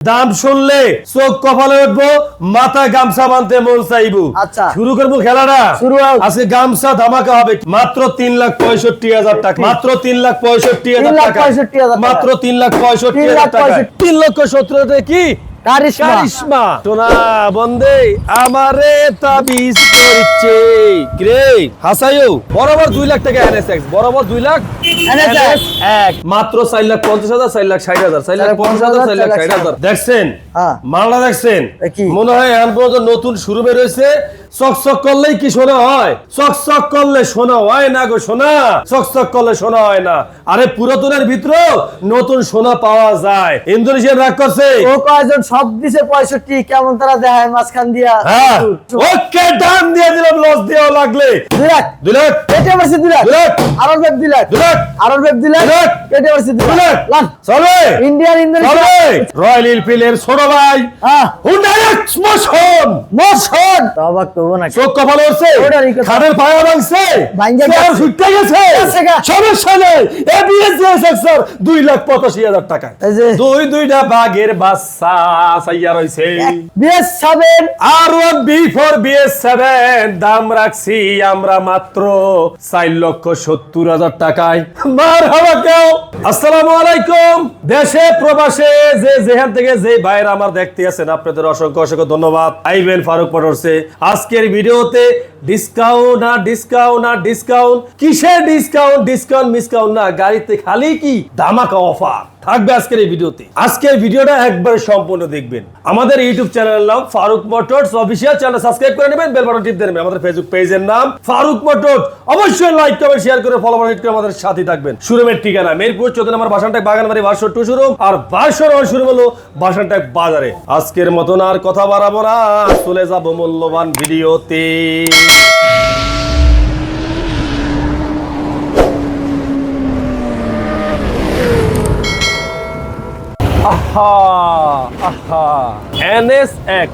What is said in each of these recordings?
দাম শুনলে চোখ কপালে উঠবো মাথা গামছা বানতে মন চাইব আচ্ছা। শুরু করব খেলাটা শুরু। আজকে গামছা ধামাকা হবে মাত্র তিন লাখ পঁয়ষট্টি হাজার টাকা মাত্র তিন লাখ পঁয়ষট্টি হাজার টাকা। মাত্র তিন লাখ পঁয়ষট্টি হাজার টাকা। তিন লক্ষ সত্তর কি কারিশমা। সোনা বন্দে আমারে তাবিজ করছে রে হাসাইও বরাবর দুই লাখ টাকা এনএসএক্স বরাবর দুই লাখ মাত্র চার লাখ পঞ্চাশ হাজার চার লাখ ষাট হাজার চার লাখ পঞ্চাশ হাজার চার লাখ ষাট হাজার। দেখছেন? হ্যাঁ। মালটা দেখছেন? কি? মনে হয় এখন পর্যন্ত নতুন শুরু বেরোয়েছে চকচক করলেই কি শোনা হয়? চকচক করলে শোনা হয় না গো শোনা চকচক করলে শোনা হয় না। আরে পুরাতনের ভিতর নতুন সোনা পাওয়া যায়। ইন্দোনেশিয়ান রাগ করছে। ও কয়জন সব দিছে পঁয়ষট্টি কেমন তারা দেখায় মাঝখান দিয়া? হ্যাঁ। ওকে দাম দিয়ে দিলাম লস লাগলে। দুই লাখ দুই লাখ পেটে মারছে দুই লাখ আরও বেব দুই লাখ দুই লাখ আরও বেব দুই লাখ। পেটে মারছে দুই লাখ চলে। ইন্ডিয়ান ইন্দোনেশিয়া রয়্যাল এনফিল্ডের ছোট ভাই। হ্যাঁ। হুন্ডাই এক্সমোশন মোশন তো অবাক করব না চোখ কপালে উঠছে। খাদের পায়া ভাঙছে ভাঙ্গা। ছুটতে গেছে। সমস্যা নেই এবিএস দুই লাখ পঁচাশি হাজার টাকা। দুই দুইটা বাঘের বাচ্চা। সাইয়া রয়েছে BS seven R one B four BS seven দাম রাখছি আমরা মাত্র চার লক্ষ সত্তর হাজার টাকায়। মার হাওয়া কেউ। আসসালামু আলাইকুম। দেশে প্রবাসে যে যেখান থেকে যে আমার দেখতে আছেন আপনাদের অসংখ্য অসংখ্য ধন্যবাদ। আইবেন ফারুক মোটরসে। আজকের ভিডিওতে ডিসকাউন্ট না ডিসকাউন্ট না ডিসকাউন্ট কিসের ডিসকাউন্ট ডিসকাউন্ট মিসকাউন্ট না? গাড়িতে খালি কি? ধামাকা অফার থাকবে আজকের এই ভিডিওতে। আজকের ভিডিওটা একবার সম্পূর্ণ দেখবেন। আমাদের ইউটিউব চ্যানেলের নাম Faruk motors official channel subscribe করে নেবেন বেল বাটন টিপ দিয়ে নেবেন। আমাদের ফেসবুক পেজের নাম ফারুক মোটরস। অবশ্যই লাইক কমেন্ট শেয়ার করে ফলো করে আমাদের সাথে থাকবেন। শোরুমের ঠিকানা মিরপুর চোদ্দ নম্বর বাসানটাক বাগানবাড়ি বারশো টু শোরুম আর বারশো নম্বর শোরুম হলো বাসানটাক বাজারে। আজকের মতন আর কথা বাড়াবো না। চলে যাব মূল্যবান ভিডিওতে। আহা আহা। এনএস এক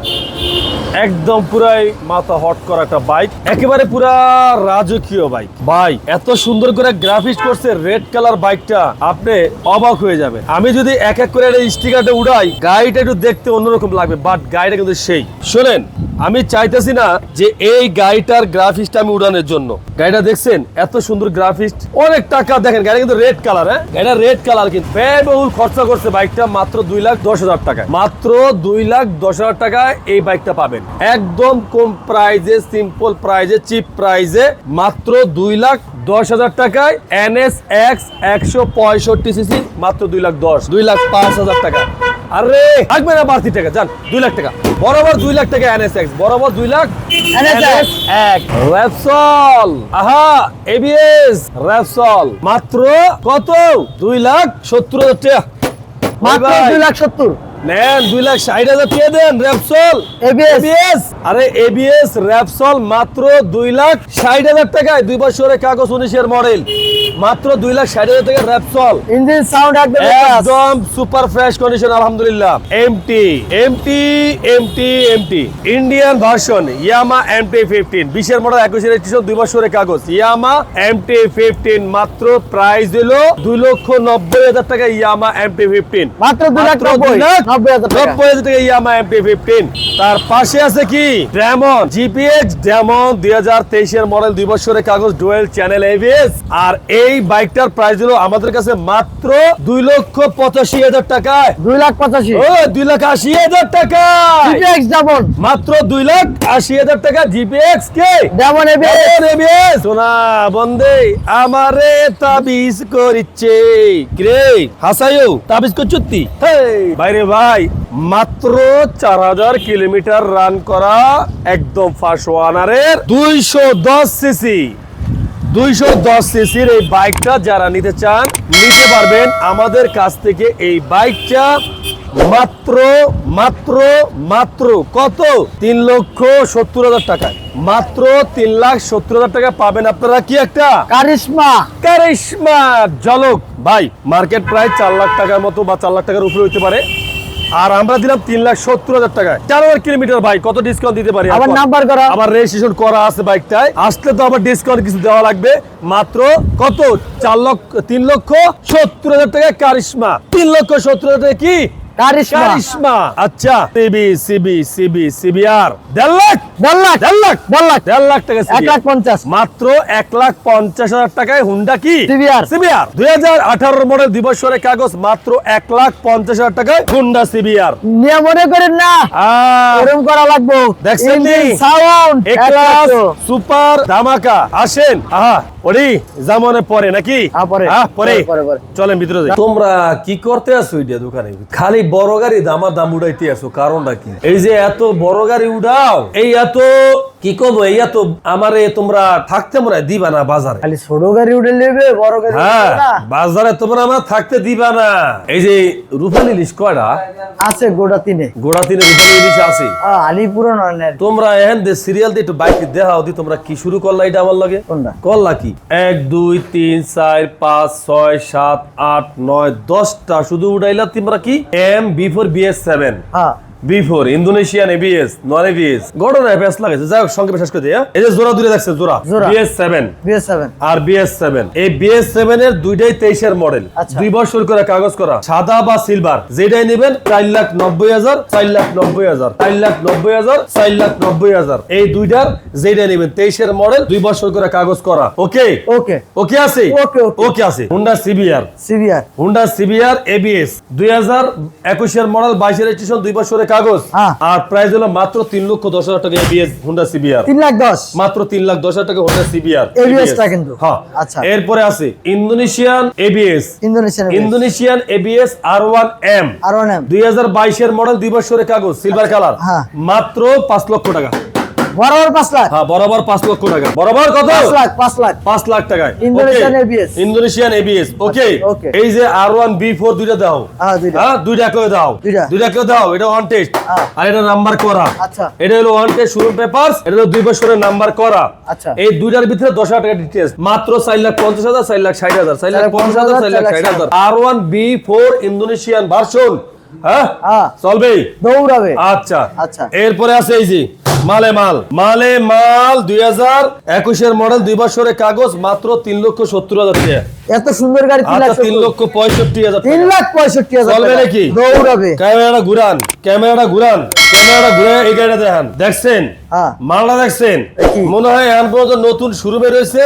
একদম পুরাই মাথা হট করা একটা বাইক। একেবারে পুরা রাজকীয় বাইক। ভাই, এত সুন্দর করে গ্রাফিক্স করছে রেড কালার বাইকটা, আপনি অবাক হয়ে যাবে আমি যদি এক এক করে স্টিকারটা উড়াই, গাড়িটা একটু দেখতে অন্যরকম লাগবে বাট গাড়িটা কিন্তু সেই। শোনেন আমি চাইতেছি না যে এই গাড়িটার গ্রাফিক্সটা আমি উড়ানোর জন্য। গাড়িটা দেখছেন? এত সুন্দর গ্রাফিস্ট অনেক টাকা, দেখেন গাড়ি কিন্তু রেড কালার হ্যাঁ? গাড়িটা রেড কালার কিন্তু। ব্যয়বহুল খরচা করছে বাইকটা মাত্র দুই লাখ দশ হাজার টাকা মাত্র দুই লাখ দশ হাজার টাকায় এই বাইকটা পাবেন। একদম কম প্রাইজে সিম্পল প্রাইজে চিপ প্রাইজে মাত্র দুই লাখ দশ হাজার টাকায় এনএস এক্স একশো পঁয়ষট্টি সিসি মাত্র দুই লাখ দশ দুই লাখ পাঁচ হাজার টাকা। আরে থাকবে না বাড়তি টাকা যান দুই লাখ টাকা। বরাবর দুই লাখ টাকা এনএস এক্স বরাবর দুই লাখ র্যাপসল আহা এবিএস র্যাপসল মাত্র কত? দুই লাখ সত্তর হাজার টাকা। মাত্র দুই লাখ সত্তর। নেন দুই লাখ ষাট হাজার টাকা দেন র্যাপসল। এবিএস আরে এবিএস র্যাপসল মাত্র দুই লাখ ষাট হাজার টাকায়। দুই বছরের কাগজ উনিশের মডেল। মাত্র দুই লাখ ষাট হাজার টাকা র্যাপসল ইঞ্জিন সাউন্ড একদম একদম সুপার ফ্রেশ কন্ডিশন আলহামদুলিল্লাহ। MT MT MT MT Indian version Yamaha MT fifteen বিশের মডেল একুশের রেজিস্ট্রেশন দুই বছরের কাগজ। ইয়ামা এমটি ফিফটিন মাত্র প্রাইস দিল দুই লক্ষ নব্বই হাজার টাকা ইয়ামা এমটি ফিফটিন মাত্র দুই লাখ নব্বই হাজার টাকা। নব্বই হাজার টাকা ইয়ামা এমটি ফিফটিন তার পাশে আছে কি? ড্যামন জিপিএক্স ড্যামন দুই হাজার তেইশের মডেল দুই বছরের কাগজ ডুয়েল চ্যানেল এভিএস আর এই বাইকটার প্রাইস হলো আমাদের কাছে মাত্র দুই লক্ষ পঁচাশি হাজার টাকায়। দুই লাখ পঁচাশি। ও দুই লাখ আশি হাজার টাকা জিপিএক্স মাত্র দুই লাখ আশি হাজার টাকা জিপিএক্স কে? যেমন এবিএস সোনা বন্দে আমারে তাবিজ করিচ্ছে। রে হাসাইও তাবিজ করছুত্তি বাইরে ভাই মাত্র চার হাজার কিলোমিটার রান করা একদম ফার্স্ট ওয়ানারের দুইশো দশ সিসি দুইশো দশ সিসির এই বাইকটা যারা নিতে চান নিতে পারবেন আমাদের কাছ থেকে এই বাইকটা। মাত্র মাত্র মাত্র কত? তিন লক্ষ সত্তর হাজার টাকায়। মাত্র তিন লাখ সত্তর হাজার টাকা পাবেন আপনারা কি একটা? কারিশমা। কারিশমা জলক। ভাই মার্কেট প্রায় চার লাখ টাকার মতো বা চার লাখ টাকার উপরে হইতে পারে। আর আমরা দিলাম তিন লাখ সত্তর হাজার টাকায়। চার হাজার কিলোমিটার বাইক কত ডিসকাউন্ট দিতে পারি? আবার নাম্বার করা। আবার রেজিস্ট্রেশন করা আছে বাইকটায় আসলে তো আবার ডিসকাউন্ট কিছু দেওয়া লাগবে। মাত্র কত? চার লক্ষ তিন লক্ষ সত্তর হাজার টাকা কারিশমা। তিন লক্ষ সত্তর হাজার টাকা কি? কারিশমা। কারিশমা। আচ্ছা সিবি সিবি সিবি সিবিআর দেড় লাখ। দেড় লাখ। দেড় লাখ। দেড় লাখ। দেড় লাখ টাকা এক লাখ পঞ্চাশ। মাত্র এক লাখ পঞ্চাশ হাজার টাকায় হুন্ডা কি? CBR সিবিআর দুই হাজার আঠারো মডেল দিবসরের কাগজ মাত্র এক লাখ পঞ্চাশ হাজার টাকায় হুন্ডা সিবিআর নিয়ে মনে করেন না। ওরম করা লাগবো। দেখছেন সাউন্ড ক্লাস সুপার ধামাকা। আসেন। আহা ওরি জামনে পরে নাকি? হ্যাঁ, পরে। পরে। চলেন ভিতরে তোমরা কি করতে আসো দোকানে? খালি বড় গাড়ি দামা দাম উড়াইতে আসো কারণটা কি? এই যে এত বড় গাড়ি উড়াও, এই এত কি করব এই এত আমারে তোমরা থাকতে মনে হয় দিবা না বাজারে। খালি ছোট গাড়ি উঠে নেবে বড় গাড়ি হ্যাঁ বাজারে তোমরা আমার থাকতে দিবা না। এই যে রূপালী ইলিশ কয়টা? আছে গোটা তিনে। গোড়া তিনে রূপালী ইলিশ আছে। না তোমরা এখন দে সিরিয়াল দিয়ে একটু বাইক দেখাও দি তোমরা কি শুরু করলা এটা আমার লাগে? করলা কি? এক দুই তিন চার পাঁচ ছয় সাত আট নয় দশটা। শুধু উঠাইলা তোমরা কি? M B four BS seven হ্যাঁ। B four Indonesian ABS non ABS লাগাইছে যাই হোক সঙ্গে বিশেষ করে দিয়া এই যে জোড়া দূরে দেখছে জোড়া। বিএস সেভেন বিএস সেভেন আর বিএস সেভেন এই বিএস সেভেন এর দুইটাই তেইশের মডেল আচ্ছা। দুই বছর করে কাগজ করা। সাদা বা সিলভার যেটাই নেবেন চার লাখ নব্বই হাজার চার লাখ নব্বই হাজার চার লাখ নব্বই হাজার চার লাখ নব্বই হাজার। এই দুইটার যেটাই নেবেন তেইশের মডেল দুই বছর করে কাগজ করা। ওকে? ওকে। ওকে আছে? Okay, okay. আছে। Honda CBR CVR Honda CBR ABS দুই হাজার একুশের মডেল বাইশের দুই কাগজ হ্যাঁ। আর প্রাইস হলো মাত্র তিন লক্ষ দশ হাজার টাকা এবিএস হুন্ডা সিবিআর তিন লাখ দশ। মাত্র তিন লাখ দশ হাজার টাকা হোন্ডা সিবিআর কিন্তু। হ্যাঁ। আচ্ছা। এরপরে আছে Indonesian ABS Indonesian Indonesian ABS R one M আর নাম দুই হাজার বাইশের মডেল দুই বছরের কাগজ সিলভার কালার হ্যাঁ। মাত্র পাঁচ লক্ষ টাকা। বরাবর পাঁচ লাখ। হ্যাঁ বরাবর পাঁচ লক্ষ টাকা। বরাবর কত? পাঁচ লাখ পাঁচ লাখ। পাঁচ লাখ টাকায়। Indonesian Okay. ABS Indonesian ABS okay এই যে আর ওয়ান বি ফোর দুইটা দাও। হ্যাঁ, দুইটা। হ্যাঁ করে দাও। দুইটা। করে দাও এটা ওয়ান টেস্ট হ্যাঁ। আর এটা নাম্বার করা। আচ্ছা। এটা হলো ওয়ান টেস্ট শোরুম পেপারস এটা হলো দুই বছরের নাম্বার করা। আচ্ছা। এই দুইটার ভিতরে দশ হাজার টাকা ডিটেলস মাত্র চার লাখ পঞ্চাশ হাজার চার লাখ ষাট হাজার চার লাখ পঞ্চাশ হাজার চার লাখ ষাট হাজার R one B four Indonesian version হ্যাঁ। চলবে? দৌড়াবে। আচ্ছা। আচ্ছা। এরপরে আছে এই যে মালে মাল। মালে মাল দুই হাজার একুশের মডেল দুই বছরের কাগজ মাত্র তিন লক্ষ সত্তর হাজার টাকা। এত সুন্দর গাড়ি তিন আচ্ছা। লক্ষ পঁয়ষট্টি হাজার তিন লাখ পঁয়ষট্টি হাজার চলবে নাকি? দৌড়াবে। ক্যামেরাটা ঘুরান ক্যামেরাটা ঘুরান ক্যামেরাটা ঘুরে এই গাড়িটা দেখান। দেখছেন? হ্যাঁ। মালটা দেখছেন? মনে হয় এখন পর্যন্ত নতুন শুরু রয়েছে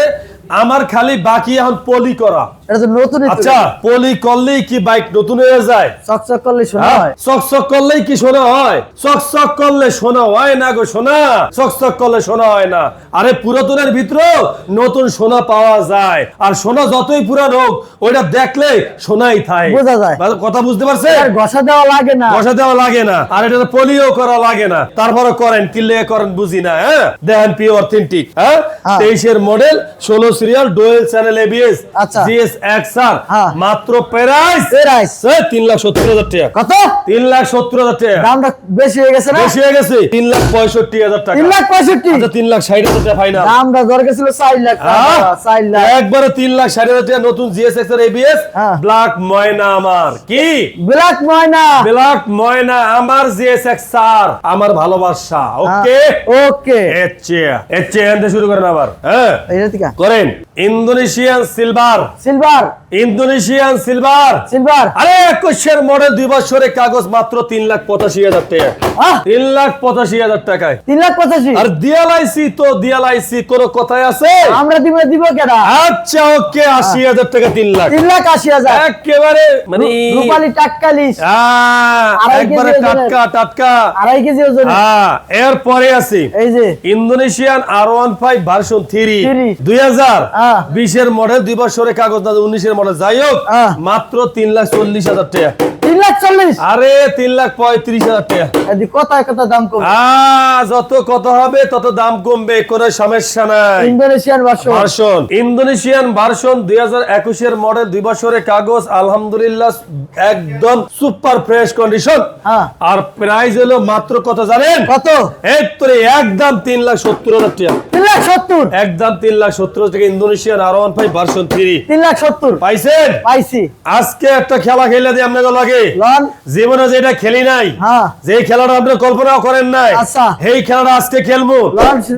আমার খালি বাকি এখন পলি করা। এটা তো নতুন আচ্ছা পলি করলেই কি বাইক নতুন হয়ে যায়? চকচক করলে শোনা হ্যাঁ? হয়। চকচক করলেই কি শোনা হয়? চকচক করলে শোনা হয় না গো শোনা? চকচক করলে শোনা হয় না। আরে পুরাতনের ভিতরেও নতুন সোনা পাওয়া যায়। আর সোনা যতই পুরান হোক ওইটা দেখলে সোনাই থাকে। বোঝা যায়। কথা বুঝতে পারছেন? আর ঘষা দেওয়া লাগে না। বসা দেওয়া লাগে না। আর এটা পলিও করা লাগে না। তারপরে করেন কিনলে করেন বুঝি না হ্যাঁ? দেখেন পিওর অথেন্টিক হ্যাঁ? হ্যাঁ। তেইশের মডেল ষোলো সিরিয়াল ডোয়েল চ্যানেল এবিএস আচ্ছা। GS X R. মাত্র প্রাইস প্রাইস। তিন লাখ সত্তর হাজার টাকা। কত? তিন লাখ সত্তর হাজার টাকা। দামটা বেশি হয়ে গেছে না? বেশি হয়ে গেছে। তিন লাখ পঁয়ষট্টি হাজার টাকা। তিন লাখ পঁয়ষট্টি। আচ্ছা তিন লাখ ষাট হাজার টাকা ফাইনাল দামটা দরকার ছিল চার লাখ টাকা, চার লাখ। একবারে তিন লাখ ষাট হাজার টাকা নতুন GS X R ABS. Black ময়না আমার। কি? ব্ল্যাক ময়না ব্ল্যাক ময়না আমার জিএস এক্স আর আমার ভালোবাসা। ওকে ওকে এচ্ছে এচ্ছে এনতে শুরু করেন আবার। হ্যাঁ। করেন। Indonesian silver. Silver. Indonesian silver. Silver. আরে একুশের মডেল দুই বছরের কাগজ মাত্র তিন লাখ পঁচাশি হাজার টাকা। তিন লাখ পঁচাশি হাজার টাকায়। তিন লাখ পঁচাশি। আর দিয়ালাইসি তো দিয়ালাইসি কোন কথায় আছে? আমরা দিব দিব কেডা? আচ্ছা ওকে আশি হাজার টাকা তিন লাখ। তিন লাখ আশি হাজার। একেবারে মানে রূপালি টাটকালিশ। আহ, একবারে টাটকা টাটকা। আড়াই কেজি ওজন হ্যাঁ এরপরে আছে এই যে। Indonesian R one five version three. দুই হাজার। হ্যাঁ। বিশের মডেল দুই বছরে কাগজ না উনিশের মডেল যাই হোক। মাত্র তিন লাখ চল্লিশ হাজার টাকা তিন লাখ চল্লিশ। আরে তিন লাখ পঁয়ত্রিশ হাজার টাকা। কথায় কথা দাম কম আহ, যত কত হবে তত দাম কমবে কোনো সমস্যা নাই। Indonesian version. ইন্দোনেশিয়ান ভার্সন দুই হাজার একুশের মডেল দুই বছরের কাগজ আলহামদুলিল্লাহ একদম সুপার ফ্রেশ কন্ডিশন। আর প্রাইস হলো মাত্র কত জানেন? কত? এই তোরে একদম তিন লাখ সত্তর হাজার টাকা। তিন লাখ সত্তর। একদম তিন লাখ সত্তর টাকা Indonesian R one five version three তিন লাখ সত্তর। পাইছেন? পাইছি। আজকে একটা খেলা খেলে দিয়ে আপনাকে লাগে। লন জীবনে যেটা খেলি নাই হ্যাঁ। যে খেলাটা আপনি কল্পনাও করেন নাই আচ্ছা। এই খেলাটা আজকে খেলব।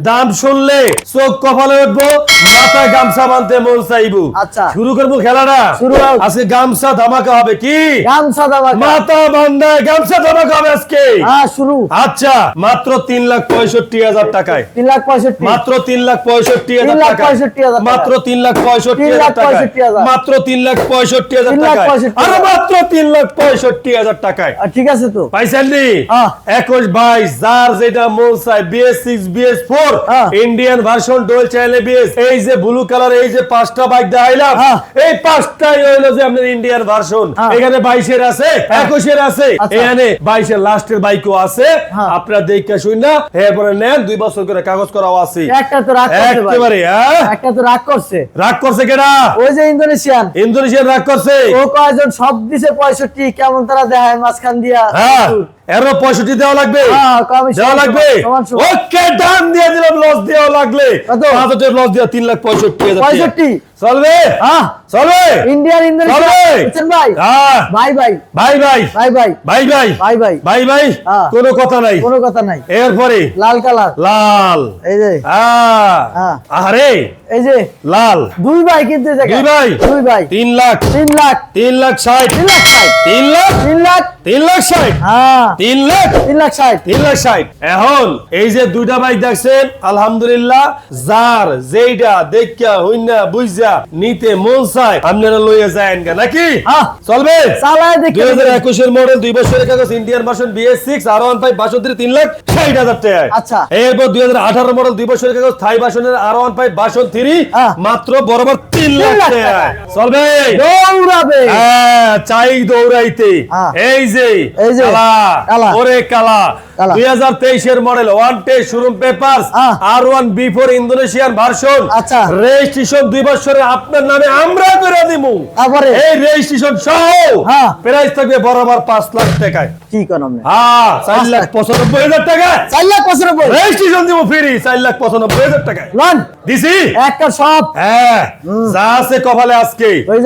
দাম শুনলে চোখ কপালে উঠবো মাথায় গামছা বানতে মন চাইব। আচ্ছা। শুরু করব খেলাটা? শুরু আজকে গামছা ধামাকা হবে কি? গামছা দাবা মাথা বান্ধায় গামছা ধামাকা হবে আজকে। হ্যাঁ শুরু। আচ্ছা মাত্র তিন লাখ পঁয়ষট্টি হাজার টাকায়। তিন লাখ পঁয়ষট্টি। মাত্র তিন লাখ পঁয়ষট্টি হাজার পঁয়ষট্টি টাকা। মাত্র তিন লাখ পঁয়ষট্টি হাজার পঁয়ষট্টি। মাত্র তিন লাখ পঁয়ষট্টি হাজার পঁয়ষট্টি আরে হাজার। মাত্র তিন লাখ পঁয়ষট্টি হাজার টাকায়। ঠিক আছে তো। পাইছেন নি। একুশ বাইশ যার যেটা মন চাই BS six BS four. Indian version dual channel BS এই যে ব্লু কালার এই যে পাঁচটা বাইক দেখাইলাম। এই পাঁচটাই হইল যে আপনার ইন্ডিয়ান ভার্সন। এখানে বাইশের আছে একুশের আছে। আচ্ছা। এখানে বাইশের লাস্টের বাইকও আছে। হ্যাঁ। আপনারা শুন না এরপরে নেন দুই বছর করে কাগজ করাও আছে। একটা তো রাগ করছে ভাই। একেবারে হ্যাঁ। একটা তো রাগ করছে। রাগ করছে কেডা? ওই যে ইন্দোনেশিয়ান ইন্দোনেশিয়ান রাগ করছে। ও কয়জন সব দিছে পঁয়ষট্টি কেমন তারা দেখায় মাঝখান দিয়া? হ্যাঁ। এরও পঁয়ষট্টি দেওয়া লাগবে। হ্যাঁ, দেওয়া লাগবে। ওকে ডান দিয়ে দিলাম লস দেওয়া লাগলে। লস দেওয়া তিন লাখ পঁয়ষট্টি। পঁয়ষট্টি। চলবে? হ্যাঁ। চলবে? ইন্ডিয়ান? বুঝছেন ভাই। হ্যাঁ। ভাই ভাই। ভাই ভাই। ভাই ভাই। ভাই ভাই। ভাই ভাই। ভাই ভাই। হ্যাঁ। কোনো কথা নাই। কোনো কথা নাই। এরপরে লাল কালার। লাল। এই যে। হ্যাঁ। আরে এই যে। লাল। দুই ভাই কিনতে দুই ভাই? দুই ভাই। তিন লাখ। তিন লাখ। তিন লাখ ষাট। তিন লাখ ষাট। তিন লাখ। তিন লাখ। তিন লাখ ষাট। হ্যাঁ। তিন লাখ? তিন লাখ ষাট। তিন লাখ ষাট। এখন এই যে দুইটা বাইক দেখছেন আলহামদুলিল্লাহ যার যেইটা দেখা হইনা বুঝা নিতে মন চায় আপনারা লইয়া যায় নাকি। চলবে? চালায় দেখি দুই হাজার একুশের মডেল দুই বছরের কাগজ Indian version BS six R one five বাষট্টি তিন লাখ। ষাট হাজার টাকা আচ্ছা। এরপর দুই হাজার আঠারো মডেল দুই বছরের কাগজ থাই ভার্সনের আর ওয়ান ফাইভ থ্রি হ্যাঁ। মাত্র বরাবর তিন লাখ লাখ টাকা টাকা। চলবে দৌড়াবে হ্যাঁ, চাই দৌড়াইতে হ্যাঁ। এই যে এই যে, কালা কালা। ওরে কালা কালা। দুই হাজার তেইশের মডেল ওয়ান টে showroom paper. R one B four Indonesian version আচ্ছা। রেজিস্ট্রেশন দুই বছরের আপনার নামে আমরা করে দিব তারপরে এই রেজিস্ট্রেশন সহ। প্রাইস থাকবে বরাবর পাঁচ লাখ টাকায় কি করেন হ্যাঁ চার লাখ। পঁচানব্বই হাজার টাকা চার লাখ পঁচানব্বই। রেজিস্ট্রেশন দিব ফ্রি চার লাখ পঁচানব্বই হাজার টাকায়। লন দিছি? একটা সব। হ্যাঁ। যা আছে কপালে আজকে। হয়ে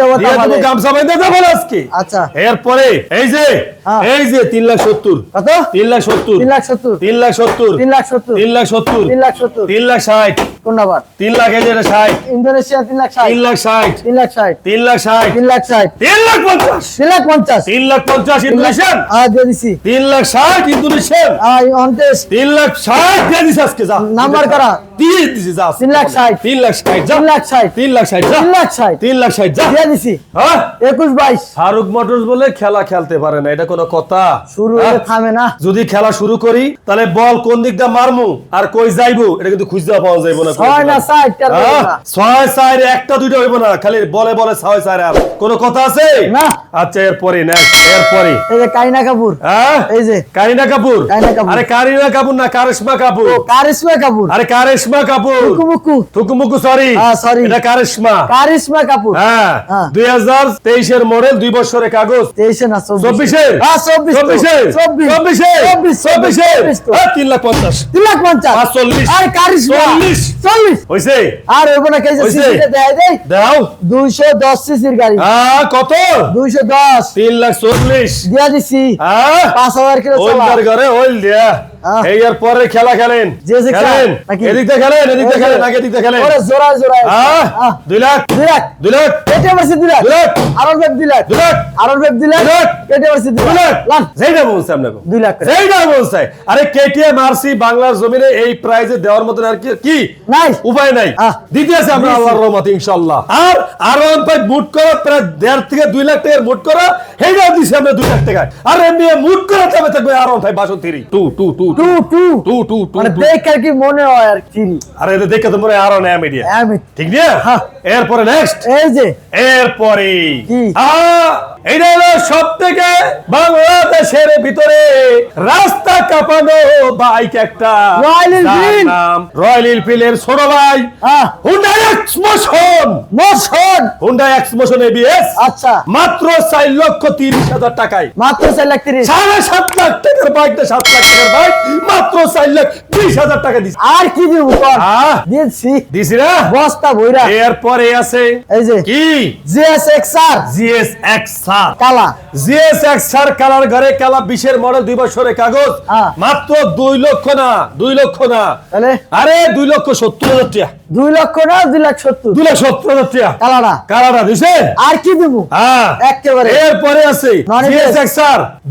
গামছা বাইন্ধে যাব আজকে। আচ্ছা। এরপরে এই যে হ্যাঁ। এই যে তিন লাখ সত্তর। কত? তিন লাখ সত্তর। তিন লাখ সত্তর। তিন লাখ সত্তর। তিন লাখ সত্তর। তিন লাখ সত্তর। তিন লাখ সত্তর। তিন লাখ ষাট। কোনবার 3 লাখ এজের 60 ইন্দোনেশিয়া 3 লাখ 60 3 লাখ 60 3 লাখ 60 3 লাখ 60 3 লাখ 60 3 লাখ 50 3 লাখ 50 3 লাখ 50 ইন্দোনেশিয়ান আ দিয়ে দিছি 3 লাখ 60 ইন্দোনেশিয়ান আ অন্তেশ 3 লাখ 60 দিয়ে দিছি যা নাম্বার করা দিয়ে দিছি যা তিন লাখ ষাট। তিন লাখ ষাট তিন লাখ ষাট। তিন লাখ ষাট তিন লাখ ষাট। তিন লাখ ষাট দিয়ে দিছি। হ্যাঁ? একুশ বাইশ। ফারুক মোটরস বলে খেলা খেলতে পারে না এটা কোনো কথা। শুরু হ্যাঁ? থামে না। যদি খেলা শুরু করি তাহলে বল কোন দিক দিয়ে মারমু আর কই যাইবো? এটা কিন্তু খুঁজতে পাওয়া যাইবো না ছয় না ষাট চার হ্যাঁ? ছয় একটা দুইটা হইব না খালি বলে বলে ছয় চার আর। কোন কথা আছে? না। আচ্ছা এরপরে নেক্সট এরপরে এই যে কাইনা কাপুর। হ্যাঁ? এই যে। কারিনা কাপুর? কারিনা কাপুর। আরে কারিনা কাপুর না কারিশমা কাপুর। কারিশমা কাপুর। আরে কারিশমা কাপুর থুকুমুকু থুকুমুকু সরি সরি এটা কারিশমা কারিশমা কাপুর হ্যাঁ 2023 এর মডেল দুই বছরের কাগজ। 23 এর না 24 এর হ্যাঁ 24 24 24 24 24 24 হ্যাঁ লাখ 50 3 লাখ 50 আর 40 আর কারিশমা? 40 40 হইছে? আর ওই না কেজি সিসিটা দেয় দেই। দাও। 210 সিসির গাড়ি। হ্যাঁ কত? 210 3 লাখ 40 দিয়া দিছি। হ্যাঁ 5000 কিলো চালা ওই ঘরে ওই দিয়া। এই আর পরে খেলা খেলেন যে যে খেলেন খেলেন। খেলেন এদিক খেলেন ওরে আহ, আহ, দুই লাখ দুই লাখ দুই লাখ কেটে দুই লাখ দুই লাখ আরও দুই লাখ দুই লাখ আরও দুই লাখ কেটে দুই লাখ লাখ যেইটা বলছে আপনাকে দুই লাখ। যেইটা বলছে আরে কেটিএম আরসি বাংলার জমিনে এই প্রাইজে দেওয়ার মতন আর কি কি নাই উপায় নাই। দিতে আছে আমরা আল্লাহর রহমত ইনশাআল্লাহ আর আর ওয়ান ফাইভ মুট করা প্রায় দেড় থেকে দুই লাখ টাকার মুট করা সেইটাও দিছি আমরা দুই লাখ টাকায় আর এমনি মুট করা থাকবে থাকবে R one five version three two two two two two two. Two two মানে দেখ আর কি মনে হয় আর কি। আরে এটা দেখে তো মনে হয় আরও মিডিয়া ঠিক না হ্যাঁ। এরপরে নেক্সট এই যে। এরপরে কি? এইটা হলো সব থেকে বাংলাদেশের ভিতরে রাস্তা কাঁপানো বাইক একটা। রয়্যাল এনফিল্ডের ছোট ভাই। Honda X motion motion Honda X motion ABS আচ্ছা। মাত্র চার লক্ষ তিরিশ হাজার টাকায়। মাত্র চার লাখ তিরিশ। সাড়ে সাত লাখ টাকার বাইকটা সাত লাখ টাকার বাইক। মাত্র চার লাখ বিশ হাজার টাকা দিচ্ছে আর কি দিব কর দিছি না বস্তা বইরা এরপরে আছে এই যে কি? GS X R GS X R কালা। জিএস এক্সার কালার ঘরে কালা বিশের মডেল দুই বছরের কাগজ। হ্যাঁ। মাত্র দুই লক্ষ না দুই লক্ষ না। আরে দুই লক্ষ সত্তর হাজার টাকা। দুই লক্ষ না দুই লাখ সত্তর? দুই লাখ সত্তর হাজার টাকা। কালাটা। কালারটা দিছে? আর কি দেবো? হ্যাঁ। একেবারে। এরপরে আছে। জিএস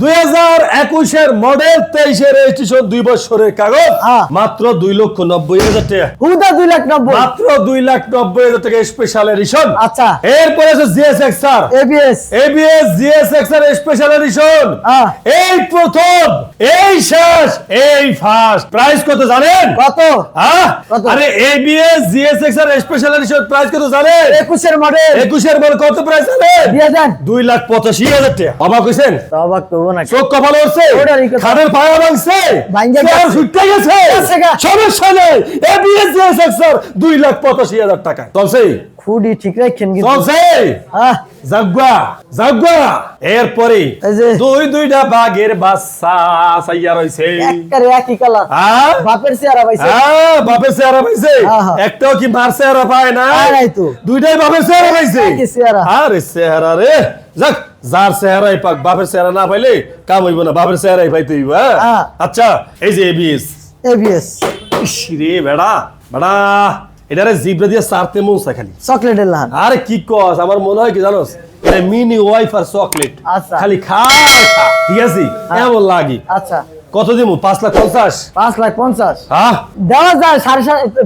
দুই হাজার একুশের মডেল তেইশের রেজিস্ট্রেশন দুই বছরের কাগজ। হ্যাঁ। মাত্র দুই লক্ষ নব্বই হাজার টাকা। হুদা দুই লাখ নব্বই। মাত্র দুই লাখ নব্বই হাজার টাকা স্পেশাল এডিশন আচ্ছা। এরপরে আছে GS XR ABS ABS GS XR special edition. এই প্রথম এই শেষ এই ফার্স্ট প্রাইস কত জানেন? কত? হ্যাঁ আরে ABS GS XR special edition price কত জানেন? একুশের মডেল একুশের বড় কত প্রাইস জানেন? দিয়ে দেন। দুই লাখ পঁচাশি হাজার টাকা। অবাক হয়েছেন অবাক করব না চোখ কপাল উঠছে? খাদের পায়া ভাঙছে? ভাঙ্গে গেছে। ছুটতে গেছে গেছে গা। সমস্যা নেই। এবিএস জিএস এক্সার দুই লাখ পঁচাশি হাজার টাকা। চলছে? খুবই ঠিক রাখছেন চলছে? জাগুয়া জাগুয়া। এরপরে দুই দুইটা বাঘের বাচ্চা সাইয়া রইছে। একবারে একই কালার বাপের চেহারা পাইছে। হ্যাঁ, বাপের চেহারা পাইছে। একটাও কি মার চেহারা পায় না? তো। দুইটাই বাপের চেহারা পাইছে। আরে চেহারা রে। যাক যার চেহারাই পাক বাপের চেহারা না পাইলে কাম হইব না। বাপের চেহারাই পাইতে হইব? হ্যাঁ। আচ্ছা এই যে এবিএস এবিএস রে বেড়া বেড়া। এটারে জিব্রা দিয়ে সারতে মৌসা খালি। চকলেটের লাহান। আরে কি কস আমার মনে হয় কি জানোস? এটা মিনি ওয়াইফার চকলেট। আচ্ছা। খালি খা ঠিক আছে? এমন লাগি? আচ্ছা। কত দিব পাঁচ লাখ পঞ্চাশ? পাঁচ লাখ পঞ্চাশ। হ্যাঁ? দেওয়া যায় সাড়ে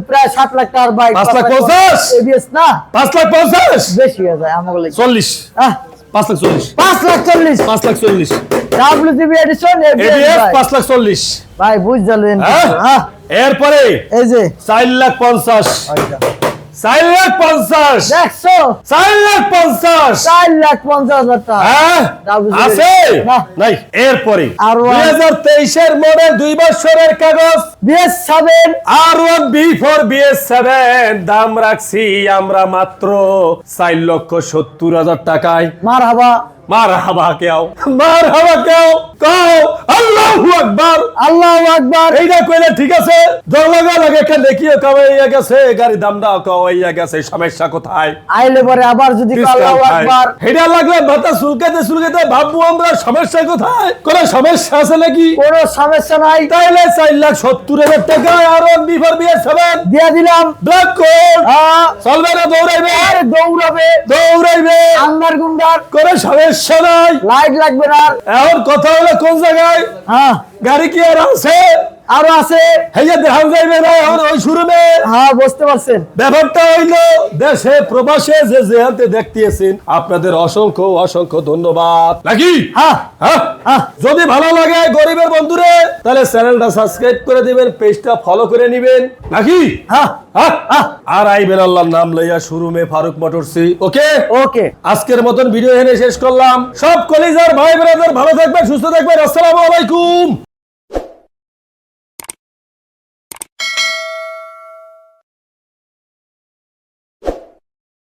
প্রায় সাত লাখ টাকার বাইক। পাঁচ লাখ পঞ্চাশ? এবিএস না? পাঁচ লাখ পঞ্চাশ? বেশি হয়ে যায় আমাকে চল্লিশ। পাঁচ লাখ চল্লিশ। পাঁচ লাখ চল্লিশ। পাঁচ লাখ চল্লিশ। ডাব্লিউটিভি এডিশন এবিএস পাঁচ লাখ চল্লিশ। ভাই বুঝ জানলেন হ্যাঁ? হ্যাঁ? এরপরে এই যে। চার লাখ পঞ্চাশ। চার লাখ পঞ্চাশ। দেখছ? চার লাখ পঞ্চাশ। চার লাখ পঞ্চাশ হাজার টাকা। হ্যাঁ? আছে? নাই এরপরে। আর দুই হাজার তেইশের মডেল দুই বছরের কাগজ। BS seven R one B four BS seven. দাম রাখছি আমরা মাত্র চার লক্ষ সত্তর হাজার টাকায়। মার হাবা মার হাবা কেউ। মার হাবা কেউ। কও আল্লাহু আল্লাহ আকবার। এইটা কইলে ঠিক আছে দর লাগা একটা দেখিও কামাইয়া গেছে গাড়ি দামটা কমাইয়া গেছে সমস্যা কোথায়? আইলে পরে আবার যদি আল্লাহ আকবার। এটা লাগলে মাথা সুলকাতে সুলকাতে ভাববো আমরা সমস্যা কোথায়? কোন সমস্যা আছে নাকি? কোন সমস্যা নাই। তাইলে চার লাখ সত্তর হাজার টাকা আর বিফোর বিএস সেভেন দিয়ে দিলাম। ব্ল্যাক কোড চলবে না দৌড়াইবে। আরে দৌড়াবে। দৌড়াইবে। আন্দার গুন্ডার। কোনো সমস্যা নাই। লাইট লাগবে না। এখন কথা হলো কোন জায়গায়? হ্যাঁ। গাড়ি কি আর আছে? আরও আছে। যাইবে না এখন ওই শুরুমে। হ্যাঁ বুঝতে পারছেন। ব্যাপারটা হইল দেশে প্রবাসে যে দেখতেছেন আপনাদের অসংখ্য অসংখ্য ধন্যবাদ। নাকি হ্যাঁ। হ্যাঁ? হ্যাঁ। যদি ভালো লাগে গরিবের বন্ধুরে তাহলে চ্যানেলটা সাবস্ক্রাইব করে দিবেন পেজটা ফলো করে নিবেন। নাকি। আর আইবেন আল্লাহর নাম লইয়া শুরুমে ফারুক মোটরসি ওকে? ওকে। আজকের মতন ভিডিও এখানে শেষ করলাম। সব কলিজার ভাই ব্রাদার ভালো থাকবেন সুস্থ থাকবেন। আসসালামু আলাইকুম।